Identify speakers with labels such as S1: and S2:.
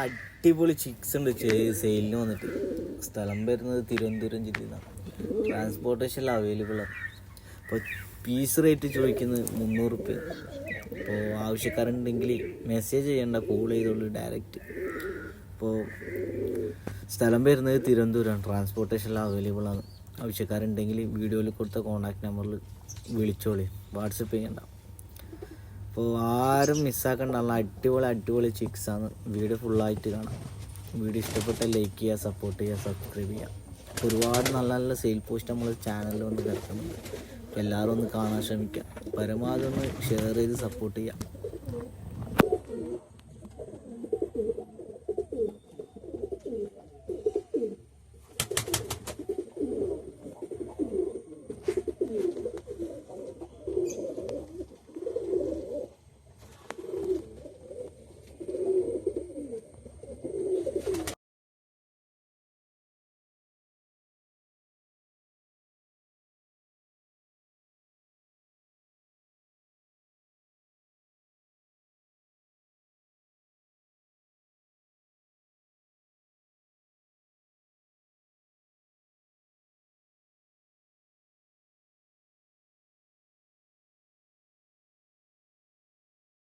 S1: അടിപൊളി ചിക്സ് ഉണ്ട്. സെയിലിന് വന്നിട്ട്. സ്ഥലം വരുന്നത് തിരുവനന്തപുരം ജില്ലയിൽ നിന്നാണ് ട്രാൻസ്പോർട്ടേഷൻ അവൈലബിൾ ആണ്. അപ്പോൾ പീസ് റേറ്റ് ചോദിക്കുന്നത് മുന്നൂറ് റുപ്യ. അപ്പോൾ ആവശ്യക്കാരുണ്ടെങ്കിൽ മെസ്സേജ് ചെയ്യേണ്ട. കോൾ ചെയ്തോളൂ ഡയറക്റ്റ് അപ്പോൾ സ്ഥലം വരുന്നത് തിരുവനന്തപുരമാണ്. ട്രാൻസ്പോർട്ടേഷൻ അവൈലബിൾ ആണ്. ആവശ്യക്കാരുണ്ടെങ്കിൽ വീഡിയോയിൽ കൊടുത്ത കോൺടാക്ട് നമ്പറിൽ വിളിച്ചോളി. വാട്സപ്പ് ചെയ്യണ്ട. അപ്പോൾ ആരും മിസ്സാക്കണ്ട. നല്ല അടിപൊളി അടിപൊളി ചിക്സ് ആണ്. വീഡിയോ ഫുള്ളായിട്ട് കാണാം. വീഡിയോ ഇഷ്ടപ്പെട്ട ലൈക്ക് ചെയ്യുക സപ്പോർട്ട് ചെയ്യുക സബ്സ്ക്രൈബ് ചെയ്യുക. ഒരുപാട് നല്ല നല്ല സെയിൽ പോസ്റ്റ് നമ്മൾ ചാനലിൽ കൊണ്ട് കിടക്കുന്നുണ്ട്. എല്ലാവരും ഒന്ന് കാണാൻ ശ്രമിക്കുക. പരമാവധി ഒന്ന് ഷെയർ ചെയ്ത് സപ്പോർട്ട് ചെയ്യുക.